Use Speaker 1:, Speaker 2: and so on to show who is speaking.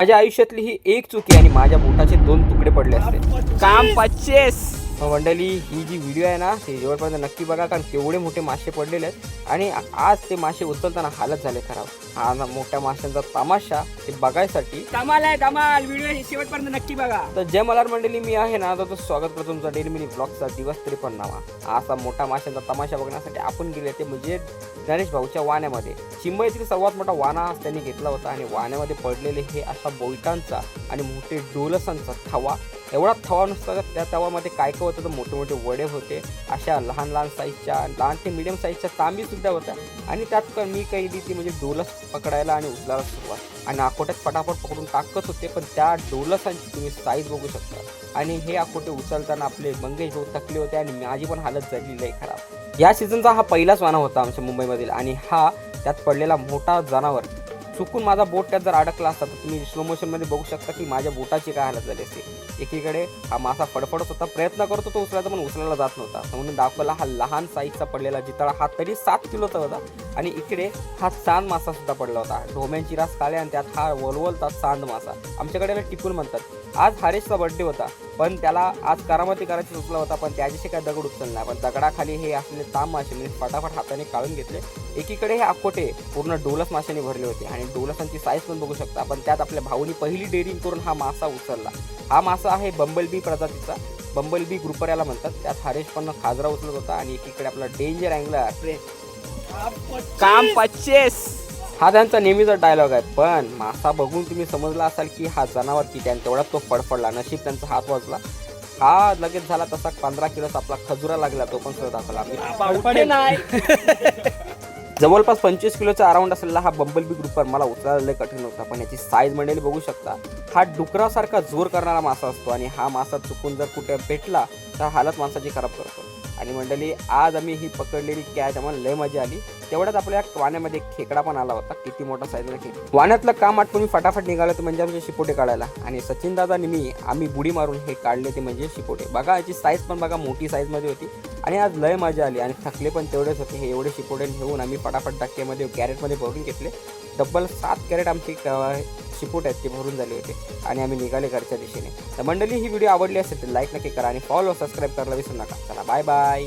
Speaker 1: माझ्या आयुष्यातली ही एक चुकी आणि माझ्या बोटाचे दोन तुकडे पडले असते.
Speaker 2: काम पच्चीस.
Speaker 1: मंडळी ही जी व्हिडिओ आहे ना ते शेवटपर्यंत नक्की बघा कारण तेवढे मोठे मासे पडलेले आहेत. आणि आज ते मासे उचलताना हालत झाले खराब. हा ना मोठ्या माशांचा तमाशा ते बघायसाठी.
Speaker 2: धमाल आहे धमाल व्हिडिओ शेवटपर्यंत नक्की बघा.
Speaker 1: तर जय मलार मंडळी मी आहे ना तर तो स्वागत करतो तुमचा डेली मिनी ब्लॉगचा दिवस त्रेपन्न नावा असा मोठा माशांचा तमाशा बघण्यासाठी आपण गेले ते म्हणजे गणेश भाऊच्या वाण्यामध्ये. चिंबईतील सर्वात मोठा वाना त्यांनी घेतला होता आणि वाण्यामध्ये पडलेले हे असा बोईटांचा आणि मोठे डोलसांचा थवा एवढा थवा नुसता तर त्या तवामध्ये काय काय होतं? तर मोठे मोठे वडे होते अशा लहान लहान साईजच्या लहान ते मिडियम साईजच्या तांबी सुद्धा होत्या. आणि त्यात मी काही ती म्हणजे डोलस पकडायला आणि उचलायला सुरुवात. आणि आकोट्यात फटाफट पकडून टाकत होते पण त्या डोलसांची तुम्ही साईज बघू शकता. आणि हे आकोटे उचलताना आपले मंगेश भाऊ थकले होते आणि माझी पण हालत झालेली आहे खराब. या सीझनचा हा पहिलाच वाना होता आमच्या मुंबईमधील. आणि हा त्यात पडलेला मोठा जनावर चुकून माझा बोट त्यात जर अडकला असता तर तुम्ही स्लो मोशनमध्ये बघू शकता की माझ्या बोटाची काय हालत झाली असते. एकीकडे हा मासा फडफडत होता प्रयत्न करतो तो उचलायचा पण उचलायला जात नव्हता. म्हणून दाखवला हा लहान साईजचा पडलेला जितळा हा तरी सात किलोचा होता. आणि इकडे हा सांद मासा सुद्धा पडला होता. ढोम्यांची रास काळे आणि त्यात हा वलवलता सांद मासा. आमच्याकडे टिपून म्हणतात. आज हरेशचा बर्थडे होता. पण त्याला आज करामती करायची सुचला होता पण त्याच्याशी काय दगड उचलला नाही. पण दगडाखाली हे असलेले ताम मासे म्हणजे फटाफट हाताने काढून घेतले. एकीकडे हे आकोटे पूर्ण डोलस माशाने भरले होते आणि डोलसांची साईज पण बघू शकता. पण त्यात आपल्या भाऊनी पहिली डेअरिंग करून हा मासा उचलला. हा मासा आहे बंबल बी प्रजातीचा. बंबल बी ग्रुपर याला म्हणतात. त्यात हरेश पण खाजरा उचलत होता आणि एकीकडे आपला डेंजर अँगलर
Speaker 2: काम पच्चीस!
Speaker 1: हा त्यांचा नेहमीचा डायलॉग आहे. पण मासा बघून तुम्ही समजला असाल की हा जनावर किती आणि तेवढाच तो फडफडला. नशीब त्यांचा हात वाजला. हा लगेच झाला तसा पंधरा किलोचा आपला खजुरा लागला तो पण सुद्धा दाखवला. जवळपास पंचवीस किलोचा अराउंड असलेला हा बंबल बी ग्रुपर मला उचलायला लय कठीण होता. पण याची साईज मंडळी बघू शकता. हा डुकरासारखा जोर करणारा मासा असतो आणि हा मासा चुकून जर कुठे भेटला तर हालत माणसाची खराब करतो. आणि मंडळी आज आम्ही ही पकडलेली कॅच आम्हाला लय मजा आली. तेवढ्याच आपल्या वाण्यामध्ये खेकडा पण आला होता किती मोठा साईजला खेकडा. वाण्यातलं काम आटपून मी फटाफट निघालो तर म्हणजे आमचे शिपोटे काढायला. आणि सचिन दादा आणि मी आम्ही बुडी मारून हे काढले ते म्हणजे शिपोटे. बघा याची साईज पण बघा मोठी साईजमध्ये होती. आणि आज लय मजा आली. आणि थकले पण तेवढेच होते. हे एवढे शिपोटे घेऊन आम्ही फटाफट डक्क्यामध्ये कॅरेटमध्ये भरून घेतले. डब्बल सात कॅरेट आमची शिपूट आहेत ते भरून झाले होते आणि आम्ही निघाले घरच्या दिशेने. तर मंडळी ही व्हिडिओ आवडली असेल तर लाईक नक्की करा आणि फॉलो सबस्क्राईब करायला विसरू नका. चला बाय बाय